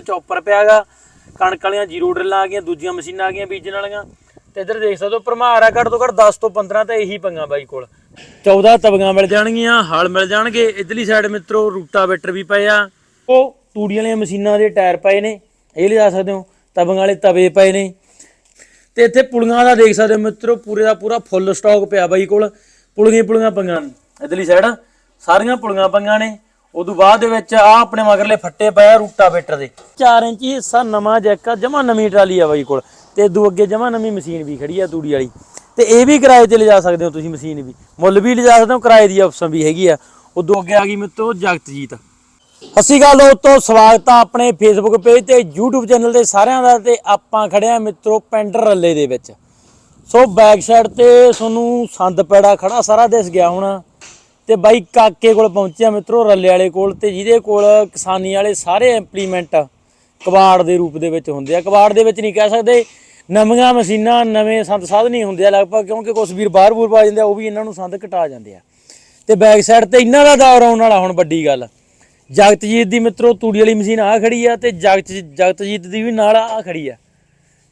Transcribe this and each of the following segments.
Chopper ਪਿਆਗਾ, ਕਣਕ ਵਾਲੀਆਂ zero ਡਰਿੱਲਾਂ ਆ ਗਈਆਂ, ਦੂਜੀਆਂ ਮਸ਼ੀਨਾਂ ਆ ਗਈਆਂ ਬੀਜਣ ਵਾਲੀਆਂ। ਤੇ ਇੱਧਰ ਦੇਖ ਸਕਦੇ ਹੋ, ਭਰਮਾਰ ਆ, ਘੱਟ ਤੋਂ ਘੱਟ 10 ਤੋਂ 15 ਤਾਂ ਇਹੀ ਪੰਗਾ ਬਾਈ ਕੋਲ। 14 ਤਵੀਆਂ ਮਿਲ ਜਾਣਗੀਆਂ, ਹਲ ਮਿਲ ਜਾਣਗੇ। ਇਧਰਲੀ ਸਾਈਡ ਮਿੱਤਰੋ ਰੂਟਾਵੇਟਰ ਵੀ ਪਏ ਆ। ਉਹ ਤੂੜੀ ਵਾਲੀਆਂ ਮਸ਼ੀਨਾਂ ਦੇ ਟਾਇਰ ਪਏ ਨੇ, ਇਹ ਲਿਜਾ ਸਕਦੇ ਹੋ ਤਬਗਾਂ ਵਾਲੇ ਤਵੇ ਪਏ ਨੇ। ਤੇ ਇੱਥੇ ਪੁਲੀਆਂ ਦਾ ਦੇਖ ਸਕਦੇ ਹੋ ਮਿੱਤਰੋ, ਪੂਰੇ ਦਾ ਪੂਰਾ ਫੁੱਲ ਸਟਾਕ ਪਿਆ ਬਾਈ ਕੋਲ। ਪੁਲੀਆਂ ਹੀ ਪੁਲੀਆਂ ਪੰਗਾਂ ਨੇ। ਇਧਰਲੀ ਸਾਈਡ ਸਾਰੀਆਂ ਪੁਲੀਆਂ ਪੰਗਾਂ ਨੇ। ਉਦੋਂ ਬਾਅਦ ਦੇ ਵਿੱਚ ਆ ਆਪਣੇ ਮਗਰਲੇ ਫੱਟੇ ਪਏ ਰੂਟਾਵੇਟਰ ਦੇ। 4 ਇੰਚੀ ਹਿੱਸਾ, ਨਵਾਂ ਜੈਕ ਜਮਾ ਨਵੀਂ ਟਰਾਲੀ ਆ ਬਾਈ ਕੋਲ। ਤੇ ਇਦੋਂ ਅੱਗੇ ਜਮਾ ਨਵੀਂ ਮਸ਼ੀਨ ਵੀ ਖੜੀ ਆ ਤੂੜੀ ਵਾਲੀ। ਤੇ ਇਹ ਵੀ ਕਿਰਾਏ ਤੇ ਲਿਜਾ ਸਕਦੇ ਹੋ ਤੁਸੀਂ ਮਸ਼ੀਨ ਵੀ। ਮੁੱਲ ਵੀ ਲਿਜਾ ਸਕਦੇ ਹੋ, ਕਿਰਾਏ ਦੀ ਆਪਸ਼ਨ ਵੀ ਹੈਗੀ ਆ। ਉਦੋਂ ਅੱਗੇ ਆ ਗਈ ਮਿੱਤਰੋ ਜਗਤਜੀਤ। ਅਸੀਂ ਗੱਲ ਤੋਂ ਸਵਾਗਤ ਆ ਆਪਣੇ ਫੇਸਬੁੱਕ ਪੇਜ ਤੇ, YouTube ਚੈਨਲ ਤੇ ਸਾਰਿਆਂ ਦਾ ਤੇ ਆਪਾਂ ਖੜੇ ਆ ਮਿੱਤਰੋ ਪੈਂਡਰ ਰੱਲੇ ਦੇ ਵਿੱਚ। ਸੋ ਬੈਕ ਸਾਈਡ ਤੇ ਤੁਹਾਨੂੰ ਸੰਦ ਪੈੜਾ ਖੜਾ ਸਾਰਾ ਦਿਸ ਗਿਆ ਹੋਣਾ। ਤੇ ਬਾਈ ਕਾਕੇ ਕੋਲ ਪਹੁੰਚਿਆ ਮਿੱਤਰੋ, ਰੱਲੇ ਵਾਲੇ ਕੋਲ ਤੇ ਜਿਹਦੇ ਕੋਲ ਕਿਸਾਨੀ ਵਾਲੇ ਸਾਰੇ ਇੰਪਲੀਮੈਂਟ ਕਬਾੜ ਦੇ ਰੂਪ ਦੇ ਵਿੱਚ ਹੁੰਦੇ ਆ। ਕਬਾੜ ਦੇ ਵਿੱਚ ਨਹੀਂ ਕਹਿ ਸਕਦੇ, ਨਵੀਆਂ ਮਸ਼ੀਨਾਂ, ਨਵੇਂ ਸੰਦ ਸਾਧ ਨਹੀਂ ਹੁੰਦੇ ਆ ਲਗਭਗ, ਕਿਉਂਕਿ ਕੁਝ ਵੀਰ ਬਾਹਰ ਬੂਰ ਪਾ ਜਾਂਦੇ ਆ, ਉਹ ਵੀ ਇਹਨਾਂ ਨੂੰ ਸੰਦ ਘਟਾ ਜਾਂਦੇ ਆ। ਤੇ ਬੈਕ ਸਾਈਡ ਤੇ ਇਹਨਾਂ ਦਾ ਦੌਰ ਆਉਣ ਵਾਲਾ ਹੁਣ ਵੱਡੀ ਗੱਲ। ਜਗਤਜੀਤ ਦੀ ਮਿੱਤਰੋ, ਤੂੜੀ ਵਾਲੀ ਮਸ਼ੀਨ ਆ ਖੜੀ ਆ ਤੇ ਜਗਤ ਜਗਤਜੀਤ ਦੀ ਵੀ ਨਾਲ ਆ ਖੜੀ ਆ।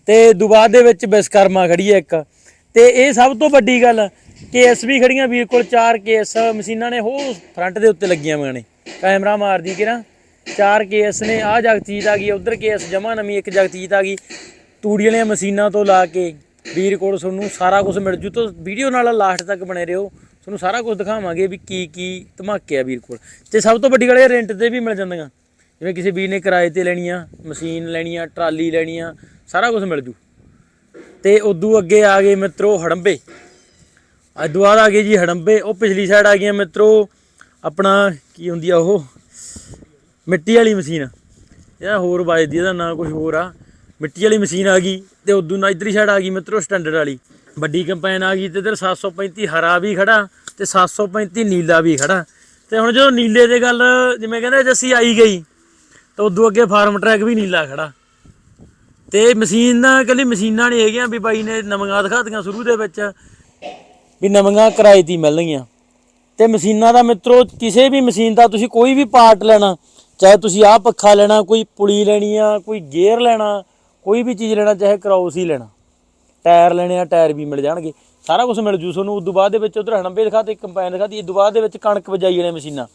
ਤੇ ਦੁਬਾਰ ਦੇ ਵਿੱਚ ਵਿਸਕਰਮਾ ਖੜੀ ਆ ਇੱਕ। ਤੇ ਇਹ ਸਭ ਤੋਂ ਵੱਡੀ ਗੱਲ ਕੇਸ ਵੀ ਖੜੀਆਂ ਵੀਰ ਕੋਲ, ਚਾਰ ਕੇਸ ਮਸ਼ੀਨਾਂ ਨੇ ਹੋ ਫਰੰਟ ਦੇ ਉੱਤੇ ਲੱਗੀਆਂ ਹੋਈਆਂ ਨੇ। ਕੈਮਰਾ ਮਾਰਦੀ ਕਿਰਾ ਚਾਰ ਕੇਸ ਨੇ ਆ ਜਗਤਜੀਤ ਆ ਗਈ, ਉਧਰ ਕੇਸ ਜਮਾ ਨਵੀਂ ਇੱਕ ਜਗਤਜੀਤ ਆ ਗਈ। ਤੂੜੀ ਵਾਲੀਆਂ ਮਸ਼ੀਨਾਂ ਤੋਂ ਲਾ ਕੇ ਵੀਰ ਕੋਲ ਤੁਹਾਨੂੰ ਸਾਰਾ ਕੁਝ ਮਿਲ ਜੂ। ਤੋਂ ਵੀਡੀਓ ਨਾਲ ਲਾਸਟ ਤੱਕ ਬਣੇ ਰਹੋ। ਤੁਹਾਨੂੰ ਸਾਰਾ ਕੁਝ ਦਿਖਾਵਾਂਗੇ ਵੀ ਕੀ ਕੀ ਧਮਾਕੇ ਆ ਵੀਰ ਕੋਲ। ਤੇ ਸਭ ਤੋਂ ਵੱਡੀ ਗੱਲ ਇਹ ਰੈਂਟ ਤੇ ਵੀ ਮਿਲ ਜਾਂਦੀਆਂ। ਜਿਵੇਂ ਕਿਸੇ ਵੀਰ ਨੇ ਕਿਰਾਏ ਤੇ ਲੈਣੀ ਆ ਮਸ਼ੀਨ ਲੈਣੀ ਆ ਟਰਾਲੀ ਲੈਣੀ ਆ ਸਾਰਾ ਕੁਝ ਮਿਲ ਜੂ। ਤੇ ਉਦੋਂ ਅੱਗੇ ਆ ਗਏ ਮਿੱਤਰੋ ਹੜੰਬੇ। ਅੱਜ ਦੁਆਰ ਆ ਗਏ ਜੀ ਹੜੰਬੇ। ਉਹ ਪਿਛਲੀ ਸਾਈਡ ਆ ਗਈਆਂ ਮਿੱਤਰੋ। ਆਪਣਾ ਕੀ ਹੁੰਦੀ ਆ ਉਹ? ਮਿੱਟੀ ਵਾਲੀ ਮਸ਼ੀਨ। ਇਹਦਾ ਹੋਰ ਵੱਜਦੀ ਇਹਦਾ ਨਾਂ ਕੁਝ ਹੋਰ ਆ। ਮਿੱਟੀ ਵਾਲੀ ਮਸ਼ੀਨ ਆ ਗਈ ਤੇ ਉਦੋਂ ਨਾ ਇਧਰਲੀ ਸਾਈਡ ਆ ਗਈ ਮਿੱਤਰੋ ਸਟੈਂਡਰਡ ਵਾਲੀ। ਵੱਡੀ ਕੰਪੈਨ ਆ ਗਈ ਤੇ ਇਧਰ 735 ਹਰਾ ਵੀ ਖੜਾ ਤੇ 735 ਨੀਲਾ ਵੀ ਖੜਾ। ਤੇ ਹੁਣ ਜਦੋਂ ਨੀਲੇ ਦੇ ਗੱਲ ਜਿਵੇਂ ਕਹਿੰਦੇ ਜੱਸੀ ਆਈ ਗਈ, ਤਾਂ ਉਦੋਂ ਅੱਗੇ ਫਾਰਮ ਟਰੈਕ ਵੀ ਨੀਲਾ ਖੜਾ। ਤੇ ਮਸ਼ੀਨ ਨਾ ਕੱਲੀ ਮਸ਼ੀਨਾਂ ਨਹੀਂ ਹੈਗੀਆਂ ਵੀ ਬਾਈ ਨੇ ਨਵੀਆਂ ਦਿਖਾਤੀਆਂ ਸ਼ੁਰੂ ਦੇ ਵਿੱਚ। ਵੀ ਨਵੀਆਂ ਕਿਰਾਏ ਤੇ ਮਿਲਣਗੀਆਂ। ਤੇ ਮਸ਼ੀਨਾਂ ਦਾ ਮਿੱਤਰੋ, ਕਿਸੇ ਵੀ ਮਸ਼ੀਨ ਦਾ ਤੁਸੀਂ ਕੋਈ ਵੀ ਪਾਰਟ ਲੈਣਾ, ਚਾਹੇ ਤੁਸੀਂ ਆਹ ਪੱਖਾ ਲੈਣਾ, ਕੋਈ ਪੁਲੀ ਲੈਣੀ ਆ, ਕੋਈ ਗੇਅਰ ਲੈਣਾ, ਕੋਈ ਵੀ ਚੀਜ਼ ਲੈਣਾ, ਚਾਹੇ ਕਰਾਉਸ ਹੀ ਲੈਣਾ। ਟਾਇਰ ਲੈਣੇ ਆ, ਟਾਇਰ ਵੀ ਮਿਲ ਜਾਣਗੇ। ਸਾਰਾ ਕੁਝ ਮਿਲ ਜੂ। ਤੁਹਾਨੂੰ ਉਦੋਂ ਬਾਅਦ ਦੇ ਵਿੱਚ ਉਧਰ ਹਣੰਬੇ ਦਿਖਾਤੇ ਕੰਪਾਈਨ ਦਿਖਾਤੀ ਤੋਂ ਬਾਅਦ ਦੇ ਵਿੱਚ ਕਣਕ ਵਜਾਈ ਵਾਲੀਆਂ ਮਸ਼ੀਨਾਂ।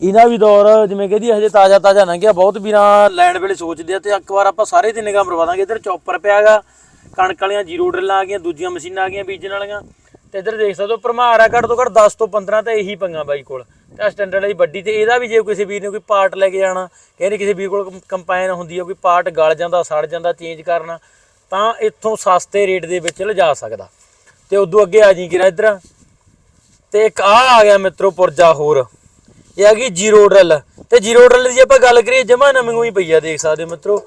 ਇਹਦਾ ਵੀ ਦੌਰ ਜਿਵੇਂ ਕਹਿੰਦੀ ਹਜੇ ਤਾਜ਼ਾ ਤਾਜ਼ਾ ਲੰਘਿਆ ਬਹੁਤ ਵੀਰਾਂ ਲੈਣ ਵੇਲੇ ਸੋਚਦੇ ਆ ਤੇ ਇੱਕ ਵਾਰ ਆਪਾਂ ਸਾਰੇ ਤੇ ਨਿਗਾਹ ਮਰਵਾ ਦਾਂਗੇ। ਇੱਧਰ ਚੌਪਰ ਪਿਆਗਾ ਕਣਕ ਵਾਲੀਆਂ ਜ਼ੀਰੋ ਡਰਿੱਲਾਂ ਆ ਗਈਆਂ, ਦੂਜੀਆਂ ਮਸ਼ੀਨਾਂ ਆ ਗਈਆਂ ਬੀਜਣ ਵਾਲੀਆਂ। ਤੇ ਇੱਧਰ ਦੇਖ ਸਕਦੇ ਹੋ, ਭਰਮਾਰ ਆ ਘੱਟ ਤੋਂ ਘੱਟ 10 ਤੋਂ 15 ਤਾਂ ਇਹੀ ਪੰਗਾ ਬਾਈ ਕੋਲ। ਤੇ ਸਟੈਂਡਰਡ ਵਾਲੀ ਵੱਡੀ ਤੇ ਇਹਦਾ ਵੀ ਜੇ ਕਿਸੇ ਵੀਰ ਨੇ ਕੋਈ ਪਾਰਟ ਲੈ ਕੇ ਜਾਣਾ, ਕਹਿੰਦੇ ਕਿਸੇ ਵੀਰ ਕੋਲ ਕੰਪਾਈਨ ਹੁੰਦੀ ਆ, ਕੋਈ ਪਾਰਟ ਗਲ ਜਾਂਦਾ, ਸੜ ਜਾਂਦਾ ਚੇਂਜ ਕਰਨਾ, ਤਾਂ ਇੱਥੋਂ ਸਸਤੇ ਰੇਟ ਦੇ ਵਿੱਚ ਲਿਜਾ ਸਕਦਾ। ਤੇ ਉਦੋਂ ਅੱਗੇ ਆ ਜੀ ਕਿਰਾ ਇੱਧਰ। ਤੇ ਇੱਕ ਆ ਆ ਗਿਆ ਮਿੱਤਰੋ, ਪੁਰਜਾ ਹੋਰ। ਇਹ ਆ ਗਈ ਜ਼ੀਰੋ ਡਰਲ। ਤੇ ਜ਼ੀਰੋ ਡਰਲ ਦੀ ਆਪਾਂ ਗੱਲ ਕਰੀਏ, ਜਮਾ ਨਵੀਂ ਹੋਈ ਪਈ ਆ, ਦੇਖ ਸਕਦੇ ਹੋ ਮਿੱਤਰੋ।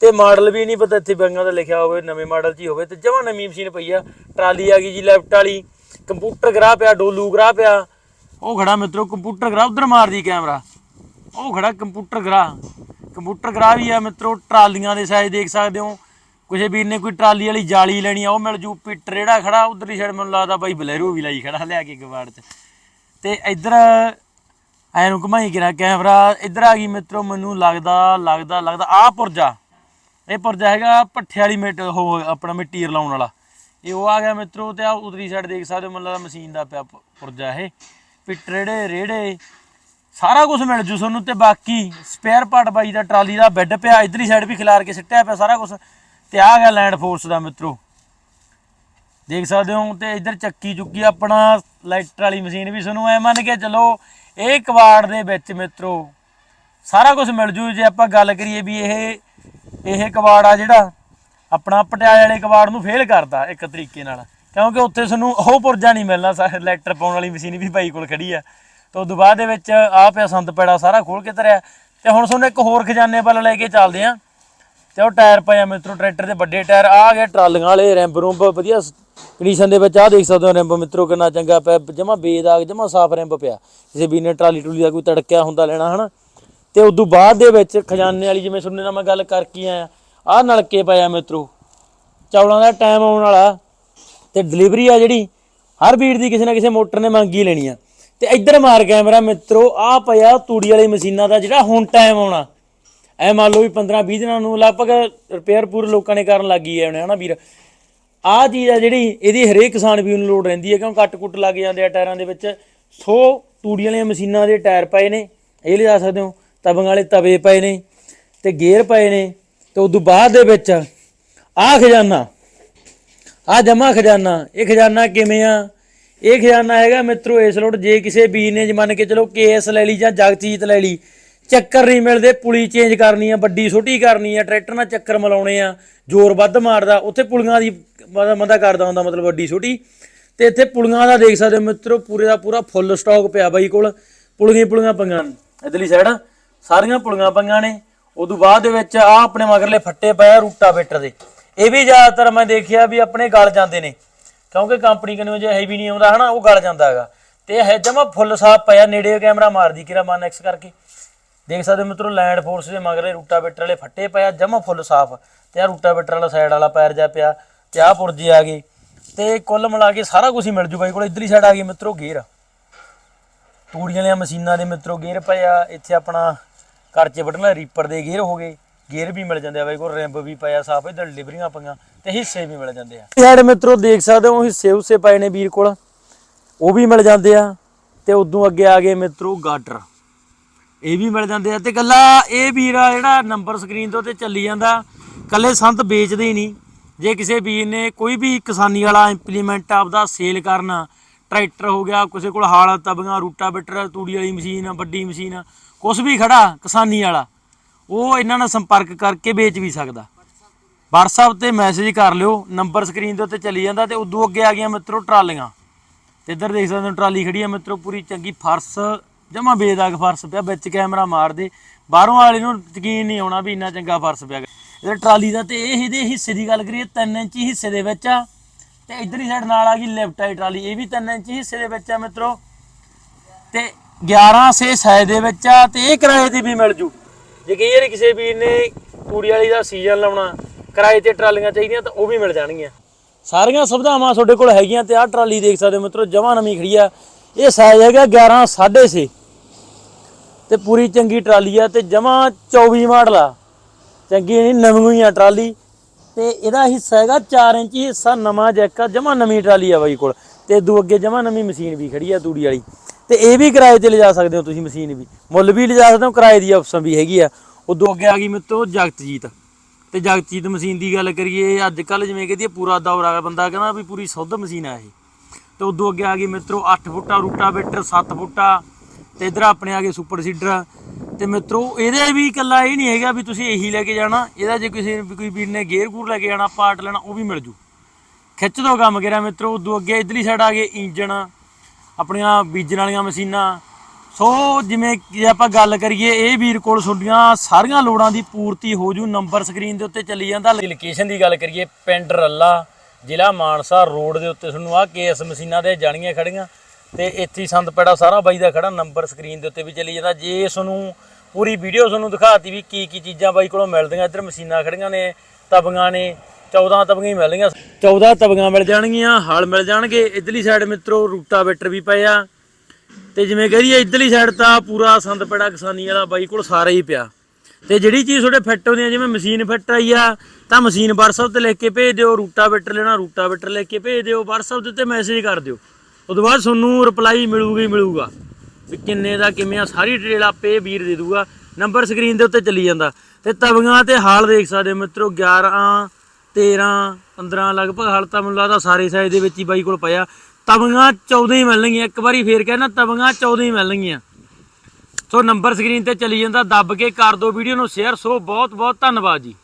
ਤੇ ਮਾਡਲ ਵੀ ਨਹੀਂ ਪਤਾ, ਇੱਥੇ ਬੰਗਾਂ ਦਾ ਲਿਖਿਆ ਹੋਵੇ, ਨਵੇਂ ਮਾਡਲ 'ਚ ਹੀ ਹੋਵੇ, ਤੇ ਜਮਾ ਨਵੀਂ ਮਸ਼ੀਨ ਪਈ ਆ। ਟਰਾਲੀ ਆ ਗਈ ਜੀ, ਲੈਫਟ ਵਾਲੀ। ਕੰਪਿਊਟਰ ਗਰਾ ਪਿਆ, ਡੋਲੂ ਗਰਾ ਪਿਆ। ਉਹ ਖੜਾ ਮਿੱਤਰੋ, ਕੰਪਿਊਟਰ ਗਰਾ ਉਧਰ ਮਾਰਦੀ ਕੈਮਰਾ। ਉਹ ਖੜਾ ਕੰਪਿਊਟਰ ਗਰਾ ਕੰਪਿਊਟਰ ਗਰਾ ਵੀ ਆ ਮਿੱਤਰੋ, ਟਰਾਲੀਆਂ ਦੇ ਸਾਈਜ਼ ਦੇਖ ਸਕਦੇ ਹੋ। ਕਿਸੇ ਵੀਰ ਨੇ ਕੋਈ ਟਰਾਲੀ ਵਾਲੀ ਜਾਲੀ ਲੈਣੀ ਆ, ਉਹ ਮਿਲ ਜੂ, ਪੀਟਰ ਜਿਹੜਾ ਖੜਾ, ਉਧਰਲੀ ਸਾਈਡ ਮੈਨੂੰ ਲੱਗਦਾ ਬਾਈ ਬਲੈਰੋ ਵੀ ਲਾਈ ਖੜਾ ਲਿਆ ਕੇ ਗਵਾੜ 'ਚ। ਤੇ ਇੱਧਰ ਐ ਨੂੰ ਘੁਮਾਈ ਕਿਰਾ ਕੈਮਰਾ, ਇੱਧਰ ਆ ਗਈ ਮਿੱਤਰੋ, ਮੈਨੂੰ ਲੱਗਦਾ ਲੱਗਦਾ ਲੱਗਦਾ, ਆਹ ਪੁਰਜਾ। ਇਹ ਪੁਰਜਾ ਹੈਗਾ ਪੱਠੇ ਵਾਲੀ ਮਿੱਟ, ਉਹ ਆਪਣਾ ਮਿੱਟੀ ਰਲਾਉਣ ਵਾਲਾ। ਇਹ ਉਹ ਆ ਗਿਆ ਮਿੱਤਰੋ ਤੇ ਆ ਉਧਰੀ ਸਾਈਡ ਦੇਖ ਸਕਦੇ ਹੋ ਮਤਲਬ ਮਸ਼ੀਨ ਦਾ ਪਿਆ ਪੁਰਜਾ ਇਹ। ਪਿੱਟਰੇੜੇ ਰੇੜੇ ਸਾਰਾ ਕੁਝ ਮਿਲ ਜੂ ਤੁਹਾਨੂੰ ਤੇ ਬਾਕੀ ਸਪੇਅਰ ਪਾਰਟ ਬਾਈ ਦਾ ਟਰਾਲੀ ਦਾ ਬੈੱਡ ਪਿਆ, ਇਧਰਲੀ ਸਾਈਡ ਵੀ ਖਿਲਾਰ ਕੇ ਸਿੱਟਿਆ ਪਿਆ ਸਾਰਾ ਕੁਝ ਤੇ ਆ ਗਿਆ ਲੈਂਡ ਫੋਰਸ ਦਾ ਮਿੱਤਰੋ। ਦੇਖ ਸਕਦੇ ਹੋ, ਤੇ ਇੱਧਰ ਚੱਕੀ ਚੁੱਕੀ ਆਪਣਾ ਲਾਈਟਰ ਵਾਲੀ ਮਸ਼ੀਨ ਵੀ ਤੁਹਾਨੂੰ ਐ ਮੰਨ ਕੇ ਚਲੋ, ਇਹ ਕਵਾੜ ਦੇ ਵਿੱਚ ਮਿੱਤਰੋ, ਸਾਰਾ ਕੁਝ ਮਿਲ ਜੂ ਜੇ ਆਪਾਂ ਗੱਲ ਕਰੀਏ ਵੀ ਇਹ ਇਹ ਕਵਾੜ ਆ ਜਿਹੜਾ ਆਪਣਾ ਪਟਿਆਲੇ ਵਾਲੇ ਕਵਾੜ ਨੂੰ ਫੇਲ ਕਰਦਾ ਇੱਕ ਤਰੀਕੇ ਨਾਲ। ਕਿਉਂਕਿ ਉੱਥੇ ਤੁਹਾਨੂੰ ਉਹ ਪੁਰਜਾ ਨਹੀਂ ਮਿਲਣਾ, ਸਾ ਇਲੈਕਟਰ ਪਾਉਣ ਵਾਲੀ ਮਸ਼ੀਨ ਵੀ ਭਾਈ ਕੋਲ ਖੜੀ ਆ। ਤੇ ਉਦੋਂ ਬਾਅਦ ਦੇ ਵਿੱਚ ਆ ਪਿਆ ਸੰਦ ਪੈੜਾ ਸਾਰਾ ਖੋਲ ਕੇ ਧਰਿਆ। ਤੇ ਹੁਣ ਤੁਹਾਨੂੰ ਇੱਕ ਹੋਰ ਖਜ਼ਾਨੇ ਵੱਲ ਲੈ ਕੇ ਚੱਲਦੇ ਆ। ਤੇ ਉਹ ਟਾਇਰ ਪਏ ਆ ਮਿੱਤਰੋ, ਟਰੈਕਟਰ ਦੇ ਵੱਡੇ ਟਾਇਰ। ਆ ਗਏ ਟਰਾਲੀਆਂ ਵਾਲੇ ਰੈਂਬ ਰੂੰਬ ਵਧੀਆ ਕੰਡੀਸ਼ਨ ਦੇ ਵਿੱਚ ਆ ਦੇਖ ਸਕਦੇ ਹੋ ਰੈਂਬ ਮਿੱਤਰੋ, ਕਿੰਨਾ ਚੰਗਾ ਪਿਆ। ਜਮਾ ਬੇਦਾਗ, ਜਮਾ ਸਾਫ਼ ਰੈਂਬ ਪਿਆ। ਕਿਸੇ ਵੀਰ ਨੇ ਟਰਾਲੀ ਟੂਲੀ ਦਾ ਕੋਈ ਤੜਕਿਆ ਹੁੰਦਾ ਲੈਣਾ, ਹਨਾ। ਤੇ ਉਦੋਂ ਬਾਅਦ ਦੇ ਵਿੱਚ ਖਜ਼ਾਨੇ ਵਾਲੀ, ਜਿਵੇਂ ਸੁਣਨੇ ਨਾਲ ਮੈਂ ਗੱਲ ਕਰਕੇ ਆਇਆ। ਆਹ ਨਲਕੇ ਪਏ ਆ ਮਿੱਤਰੋ। ਚੌਲਾਂ ਦਾ ਟਾਈਮ ਆਉਣ ਵਾਲਾ। ਤੇ ਡਿਲੀਵਰੀ ਆ ਜਿਹੜੀ, ਹਰ ਵੀਰ ਦੀ ਕਿਸੇ ਨਾ ਕਿਸੇ ਮੋਟਰ ਨੇ ਮੰਗੀ ਲੈਣੀ ਆ। ਤੇ ਇੱਧਰ ਮਾਰ ਕੈਮਰਾ ਮਿੱਤਰੋ ਆ ਪਿਆ ਤੂੜੀ ਵਾਲੀ ਮਸ਼ੀਨਾਂ ਦਾ ਜਿਹੜਾ ਹੁਣ ਟਾਈਮ ਆਉਣਾ। ਐ ਮੰਨ ਲਓ ਵੀ 15 20 ਦਿਨਾਂ ਨੂੰ ਲਗਭਗ ਰਿਪੇਅਰ ਪੂਰੇ ਲੋਕਾਂ ਨੇ ਕਰਨ ਲੱਗੀ ਐ ਹਨਾ ਵੀਰ? ਆਹ ਚੀਜ਼ ਆ ਜਿਹੜੀ, ਇਹਦੀ ਹਰੇਕ ਕਿਸਾਨ ਵੀਰ ਨੂੰ ਲੋੜ ਰਹਿੰਦੀ ਹੈ ਕਿਉਂ ਕੱਟ ਕੁੱਟ ਲੱਗ ਜਾਂਦੇ ਆ ਟਾਇਰਾਂ ਦੇ ਵਿੱਚ। ਸੋ ਤੂੜੀ ਵਾਲੀਆਂ ਮਸ਼ੀਨਾਂ ਦੇ ਟਾਇਰ ਪਏ ਨੇ, ਇਹ ਲਿਜਾ ਸਕਦੇ ਹੋ। ਤਵੰਗ ਵਾਲੇ ਤਵੇ ਪਏ ਨੇ, ਤੇ ਗੇਅਰ ਪਏ ਨੇ। ਤੇ ਉਦੋਂ ਬਾਅਦ ਦੇ ਵਿੱਚ ਆਹ ਖਜ਼ਾਨਾ ਆ ਜਮਾ ਖਜ਼ਾਨਾ, ਇਹ ਖਜ਼ਾਨਾ ਕਿਵੇਂ ਆ? ਇਹ ਖਜ਼ਾਨਾ ਹੈਗਾ ਮਿੱਤਰੋ, ਇਸ ਲੋਟ ਜੇ ਕਿਸੇ ਵੀਰ ਨੇ ਮੰਨ ਕੇ ਚਲੋ ਕੇਸ ਲੈ ਲਈ ਜਾਂ ਜਗਜੀਤ ਲੈ ਲਈ, ਚੱਕਰ ਨਹੀਂ ਮਿਲਦੇ, ਪੁਲੀ ਚੇਂਜ ਕਰਨੀ ਆ, ਵੱਡੀ ਛੋਟੀ ਕਰਨੀ ਆ, ਟਰੈਕਟਰ ਨਾਲ ਚੱਕਰ ਮਲਾਉਣੇ ਆ, ਜ਼ੋਰ ਵੱਧ ਮਾਰਦਾ, ਉੱਥੇ ਪੁਲੀਆਂ ਦੀ ਬੰਦਾ ਬੰਦਾ ਕਰਦਾ ਹੁੰਦਾ ਮਤਲਬ ਵੱਡੀ ਛੋਟੀ, ਤੇ ਇੱਥੇ ਪੁਲੀਆਂ ਦਾ ਦੇਖ ਸਕਦੇ ਹੋ ਮਿੱਤਰੋ, ਪੂਰੇ ਦਾ ਪੂਰਾ ਫੁੱਲ ਸਟਾਕ ਪਿਆ ਬਾਈ ਕੋਲ, ਪੁਲੀਆਂ ਪੁਲੀਆਂ ਪੰਗਾਂ ਨੇ, ਇਧਰਲੀ ਸਾਈਡ ਸਾਰੀਆਂ ਪੁਲੀਆਂ ਪੰਗਾਂ ਨੇ ਉਦੋਂ ਬਾਅਦ ਦੇ ਵਿੱਚ ਆ ਆਪਣੇ ਮਗਰਲੇ ਫੱਟੇ ਪਏ ਆ ਰੂਟਾਵੇਟਰ ਦੇ। ਇਹ ਵੀ ਜ਼ਿਆਦਾਤਰ ਮੈਂ ਦੇਖਿਆ ਵੀ ਆਪਣੇ ਗਲ ਜਾਂਦੇ ਨੇ। ਕਿਉਂਕਿ ਕੰਪਨੀ ਕਨੂ ਜੇ ਹੈਵੀ ਨਹੀਂ ਆਉਂਦਾ ਹਨਾ, ਉਹ ਗਲ ਜਾਂਦਾ ਹੈਗਾ। ਤੇ ਇਹ ਜਮਾ ਫੁੱਲ ਸਾਫ਼ ਪਿਆ ਨੇੜੇ ਕੈਮਰਾ ਮਾਰਦੀ ਕਿਰਾ ਮਨ ਐਕਸ ਕਰਕੇ। ਦੇਖ ਸਕਦੇ ਮਿੱਤਰੋ ਲੈਂਡ ਫੋਰਸ ਦੇ ਮਗਰੇ ਰੂਟਾਵੇਟਰ ਵਾਲੇ ਫੱਟੇ ਪਿਆ ਜਮਾ ਫੁੱਲ ਸਾਫ਼। ਤੇ ਆ ਰੂਟਾਵੇਟਰ ਵਾਲਾ ਸਾਈਡ ਵਾਲਾ ਪੈਰ ਜਾ ਪਿਆ, ਤੇ ਆ ਪੁਰਜੇ ਆ ਗਏ ਤੇ ਕੁੱਲ ਮਿਲਾ ਕੇ ਸਾਰਾ ਕੁਝ ਹੀ ਮਿਲ ਜੂ ਬਾਈ ਕੋਲ, ਇਧਰਲੀ ਸਾਈਡ ਆ ਗਈ ਮਿੱਤਰੋ ਗੇਅਰ ਤੂੜੀਆਂ ਵਾਲੀਆਂ ਮਸ਼ੀਨਾਂ ਦੇ ਮਿੱਤਰੋ ਗੇਅਰ ਪਏ ਆ। ਇੱਥੇ ਆਪਣਾ ਕਰਚੇ ਵੱਢਣ ਵਾਲੇ ਰੀਪਰ ਦੇ ਗੇਅਰ ਹੋ ਗਏ ਗੇਅਰ ਵੀ ਮਿਲ ਜਾਂਦੇ ਆ ਬਾਈ ਕੋਲ ਰਿੰਬ ਵੀ ਪਿਆ ਸਾਫ਼ ਇਧਰ ਡਿਲੀਵਰੀਆਂ ਪਈਆਂ ਤੇ ਹਿੱਸੇ ਵੀ ਮਿਲ ਜਾਂਦੇ ਆ। ਸਾਈਡ ਮਿੱਤਰੋ, ਦੇਖ ਸਕਦੇ ਹੋ, ਹਿੱਸੇ ਹੁੱਸੇ ਪਏ ਨੇ ਵੀਰ ਕੋਲ, ਉਹ ਵੀ ਮਿਲ ਜਾਂਦੇ ਆ ਤੇ ਉਦੋਂ ਅੱਗੇ ਆ ਗਏ ਮਿੱਤਰੋ ਗਾਡਰ। ਇਹ ਵੀ ਮਿਲ ਜਾਂਦੇ ਆ ਤੇ ਕੱਲਾ ਇਹ ਵੀਰ ਆ ਜਿਹੜਾ ਨੰਬਰ ਸਕਰੀਨ ਤੋਂ ਤੇ ਚੱਲੀ ਜਾਂਦਾ, ਕੱਲੇ ਸੰਤ ਵੇਚਦੇ ਹੀ ਨਹੀਂ। ਜੇ ਕਿਸੇ ਵੀਰ ਨੇ ਕੋਈ ਵੀ ਕਿਸਾਨੀ ਵਾਲਾ ਇੰਪਲੀਮੈਂਟ ਆਪਦਾ ਸੇਲ ਕਰਨਾ ਟਰੈਕਟਰ ਹੋ ਗਿਆ, ਕਿਸੇ ਕੋਲ ਹਾਲ ਤਬੀਆਂ, ਰੂਟਾਵੇਟਰ, ਤੂੜੀ ਵਾਲੀ ਮਸ਼ੀਨ, ਵੱਡੀ ਮਸ਼ੀਨ ਕੁਝ ਵੀ ਖੜਾ, ਕਿਸਾਨੀ ਵਾਲਾ, ਉਹ ਇਹਨਾਂ ਨਾਲ ਸੰਪਰਕ ਕਰਕੇ ਵੇਚ ਵੀ ਸਕਦਾ। WhatsApp ਤੇ ਮੈਸੇਜ ਕਰ ਲਿਓ ਨੰਬਰ ਸਕਰੀਨ ਦੇ ਉੱਤੇ ਚਲੀ ਜਾਂਦਾ ਤੇ ਉਦੋਂ ਅੱਗੇ ਆ ਗਈਆਂ ਮਿੱਤਰੋ ਟਰਾਲੀਆਂ। ਤੇ ਇੱਧਰ ਦੇਖ ਸਕਦੇ ਹੋ ਟਰਾਲੀ ਖੜੀ ਆ ਮਿੱਤਰੋ, ਪੂਰੀ ਚੰਗੀ ਫਰਸ਼, ਜਮਾ ਬੇਦਾਗ ਫਰਸ਼ ਪਿਆ, ਵਿੱਚ ਕੈਮਰਾ ਮਾਰ ਦੇ ਬਾਹਰੋਂ ਵਾਲੇ ਨੂੰ ਯਕੀਨ ਨਹੀਂ ਆਉਣਾ ਵੀ ਇੰਨਾ ਚੰਗਾ ਫਰਸ਼ ਪਿਆ। ਇਹ ਟਰਾਲੀ ਦਾ ਤੇ ਇਹ ਇਹਦੇ ਹਿੱਸੇ ਦੀ ਗੱਲ ਕਰੀਏ 3 ਇੰਚੀ ਹਿੱਸੇ ਦੇ ਵਿੱਚ ਆ। ਤੇ ਇਧਰਲੀ ਸਾਈਡ ਨਾਲ ਆ ਗਈ ਲੈਫਟ ਆਈ ਟਰਾਲੀ, ਇਹ ਵੀ 3 ਇੰਚੀ ਹਿੱਸੇ ਦੇ ਵਿੱਚ ਆ ਮਿੱਤਰੋ। ਤੇ 11 ਸੇ ਸਾਇ ਦੇ ਵਿੱਚ ਆ ਤੇ ਇਹ ਕਿਰਾਏ ਤੇ ਵੀ ਮਿਲ ਜੂ। ਜੇ ਕਈ ਕਿਸੇ ਵੀਰ ਨੇ ਤੂੜੀ ਵਾਲੀ ਦਾ ਸੀਜ਼ਨ ਲਾਉਣਾ, ਕਿਰਾਏ ਤੇ ਟਰਾਲੀਆਂ ਚਾਹੀਦੀਆਂ ਤਾਂ ਉਹ ਵੀ ਮਿਲ ਜਾਣਗੀਆਂ। ਸਾਰੀਆਂ ਸੁਵਿਧਾਵਾਂ ਤੁਹਾਡੇ ਕੋਲ ਹੈਗੀਆਂ ਤੇ ਆਹ ਟਰਾਲੀ ਦੇਖ ਸਕਦੇ ਹੋ ਮਿੱਤਰੋ, ਜਮਾ ਨਵੀਂ ਖੜੀ ਆ। ਇਹ ਸਾਈਜ਼ ਹੈਗਾ 11 6.5 ਤੇ ਪੂਰੀ ਚੰਗੀ ਟਰਾਲੀ ਆ ਤੇ ਜਮਾ 24 ਮਾਡਲ ਆ। ਚੰਗੀ ਨਹੀਂ, ਨਵੀਂ ਹੀ ਆ ਟਰਾਲੀ। ਤੇ ਇਹਦਾ ਹਿੱਸਾ ਹੈਗਾ 4 ਇੰਚੀ ਹਿੱਸਾ, ਨਵਾਂ ਜੈਕ ਆ, ਜਮਾ ਨਵੀਂ ਟਰਾਲੀ ਆ ਬਾਈ ਕੋਲ। ਤੇ ਦੂ ਅੱਗੇ ਜਮਾ ਨਵੀਂ ਮਸ਼ੀਨ ਵੀ ਖੜੀ ਆ ਤੂੜੀ ਵਾਲੀ। ਤੇ ਇਹ ਵੀ ਕਿਰਾਏ ਤੇ ਲਿਜਾ ਸਕਦੇ ਹੋ ਤੁਸੀਂ ਮਸ਼ੀਨ ਵੀ। ਮੁੱਲ ਵੀ ਲਿਜਾ ਸਕਦੇ ਹੋ, ਕਿਰਾਏ ਦੀ ਆਪਸ਼ਨ ਵੀ ਹੈਗੀ ਆ। ਉਦੋਂ ਅੱਗੇ ਆ ਗਈ ਮਿੱਤਰੋ ਜਗਤਜੀਤ। ਤੇ ਜਗਤਜੀਤ ਮਸ਼ੀਨ ਦੀ ਗੱਲ ਕਰੀਏ ਅੱਜ ਕੱਲ ਜਿਵੇਂ ਕਹਦੀ ਪੂਰਾ ਦੌਰ ਆ ਗਿਆ ਬੰਦਾ ਕਹਿੰਦਾ ਵੀ ਪੂਰੀ ਸੁੱਧ ਮਸ਼ੀਨ ਆ ਇਹ। ਤੇ ਉਦੋਂ ਅੱਗੇ ਆ ਗਈ ਮਿੱਤਰੋ 8 ਫੁੱਟਾ ਰੂਟਾਵੇਟਰ 7 ਫੁੱਟਾ। ਤੇ ਇਧਰ ਆਪਣੇ ਆ ਗਏ ਸੁਪਰ ਸੀਡਰ। ਤੇ ਮਿੱਤਰੋ, ਇਹਦੇ ਵੀ ਇਕੱਲਾ ਇਹ ਨਹੀਂ ਹੈਗਾ ਵੀ ਤੁਸੀਂ ਇਹੀ ਲੈ ਕੇ ਜਾਣਾ। ਇਹਦਾ ਜੇ ਕਿਸੇ ਕੋਈ ਵੀਰ ਨੇ ਗੇਅਰ ਗੂਰ ਲੈ ਕੇ ਜਾਣਾ ਪਾਰਟ ਲੈਣਾ, ਉਹ ਵੀ ਮਿਲ ਜੂ। ਖਿੱਚ ਦੋ ਕੰਮ ਕਰਿਆ ਮਿੱਤਰੋ, ਉਦੋਂ ਅੱਗੇ ਇਧਰਲੀ ਸਾਈਡ ਆ ਗਏ ਇੰਜਣ, ਆਪਣੀਆਂ ਬੀਜਣ ਵਾਲੀਆਂ ਮਸ਼ੀਨਾਂ। ਸੋ ਜਿਵੇਂ ਜੇ ਆਪਾਂ ਗੱਲ ਕਰੀਏ, ਇਹ ਵੀਰ ਕੋਲ ਤੁਹਾਡੀਆਂ ਸਾਰੀਆਂ ਲੋੜਾਂ ਦੀ ਪੂਰਤੀ ਹੋ ਜੂ। ਨੰਬਰ ਸਕਰੀਨ ਦੇ ਉੱਤੇ ਚੱਲੀ ਜਾਂਦਾ। ਲੋਕੇਸ਼ਨ ਦੀ ਗੱਲ ਕਰੀਏ, ਪਿੰਡ ਰੱਲਾ, ਜ਼ਿਲ੍ਹਾ ਮਾਨਸਾ ਰੋਡ ਦੇ ਉੱਤੇ ਤੁਹਾਨੂੰ ਆ ਕੇਐਸ ਮਸ਼ੀਨਾਂ ਦੇ ਜਾਣੀਆਂ ਖੜੀਆਂ। ਤੇ ਇੱਥੇ ਹੀ ਸੰਦਪੇੜਾ ਸਾਰਾ ਬਾਈ ਦਾ ਖੜਾ ਨੰਬਰ ਸਕਰੀਨ ਦੇ ਉੱਤੇ ਵੀ ਚਲੀ ਜਾਂਦਾ। ਜੇ ਤੁਹਾਨੂੰ ਪੂਰੀ ਵੀਡੀਓ ਤੁਹਾਨੂੰ ਦਿਖਾਤੀ ਵੀ ਕੀ ਕੀ ਚੀਜ਼ਾਂ ਬਾਈ ਕੋਲੋਂ ਮਿਲਦੀਆਂ, ਇੱਧਰ ਮਸ਼ੀਨਾਂ ਖੜੀਆਂ ਨੇ, ਤਬੀਆਂ ਨੇ 14 ਤਬੀਆਂ ਹੀ ਮਿਲਣਗੀਆਂ 14 ਤਬੀਆਂ ਮਿਲ ਜਾਣਗੀਆਂ, ਹਲ ਮਿਲ ਜਾਣਗੇ। ਇਧਰਲੀ ਸਾਈਡ ਮਿੱਤਰੋ ਰੂਟਾਵੇਟਰ ਵੀ ਪਏ ਆ ਤੇ ਜਿਵੇਂ ਕਹਦੀਏ ਇਧਰਲੀ ਸਾਈਡ ਤਾਂ ਪੂਰਾ ਸੰਦਪੇੜਾ ਕਿਸਾਨੀ ਵਾਲਾ ਬਾਈ ਕੋਲ ਸਾਰਾ ਹੀ ਪਿਆ। ਤੇ ਜਿਹੜੀ ਚੀਜ਼ ਤੁਹਾਡੇ ਫਿੱਟ ਹੁੰਦੀ ਆ, ਜਿਵੇਂ ਮਸ਼ੀਨ ਫਿੱਟ ਆਈ ਆ, ਤਾਂ ਮਸ਼ੀਨ WhatsApp ਤੇ ਲਿਖ ਕੇ ਭੇਜ ਦਿਓ। ਰੂਟਾਵੇਟਰ ਲੈਣਾ ਰੂਟਾਵੇਟਰ ਲਿਖ ਕੇ ਭੇਜ ਦਿਓ। WhatsApp ਦੇ ਉੱਤੇ ਮੈਸੇਜ ਕਰ ਦਿਓ। ਉਦੋਂ ਬਾਅਦ ਤੁਹਾਨੂੰ ਰਿਪਲਾਈ ਮਿਲੂਗਾ ਹੀ ਮਿਲੂਗਾ। ਵੀ ਕਿੰਨੇ ਦਾ, ਕਿਵੇਂ ਆ, ਸਾਰੀ ਡਿਟੇਲ ਆਪੇ ਵੀਰ ਦੇ ਦੂਗਾ। ਨੰਬਰ ਸਕਰੀਨ ਦੇ ਉੱਤੇ ਚੱਲੀ ਜਾਂਦਾ। ਤੇ ਤਵੀਆਂ ਤੇ ਹਾਲ ਦੇਖ ਸਕਦੇ ਹੋ ਮਿੱਤਰੋ 11 13 15 ਲਗਭਗ ਹਾਲ ਤਾਂ ਮੈਨੂੰ ਲੱਗਦਾ ਸਾਰੇ ਸਾਈਜ਼ ਦੇ ਵਿੱਚ ਹੀ ਬਾਈ ਕੋਲ ਪਿਆ। ਤਵੀਆਂ 14 ਹੀ ਮਿਲਣਗੀਆਂ। ਇੱਕ ਵਾਰੀ ਫੇਰ ਕਹਿਣਾ, ਤਵੀਆਂ 14 ਹੀ ਮਿਲਣਗੀਆਂ। ਸੋ ਨੰਬਰ ਸਕਰੀਨ ਤੇ ਚੱਲੀ ਜਾਂਦਾ। ਦੱਬ ਕੇ ਕਰ ਦਿਓ ਵੀਡੀਓ ਨੂੰ ਸ਼ੇਅਰ ਸੋ ਬਹੁਤ ਬਹੁਤ ਧੰਨਵਾਦ ਜੀ।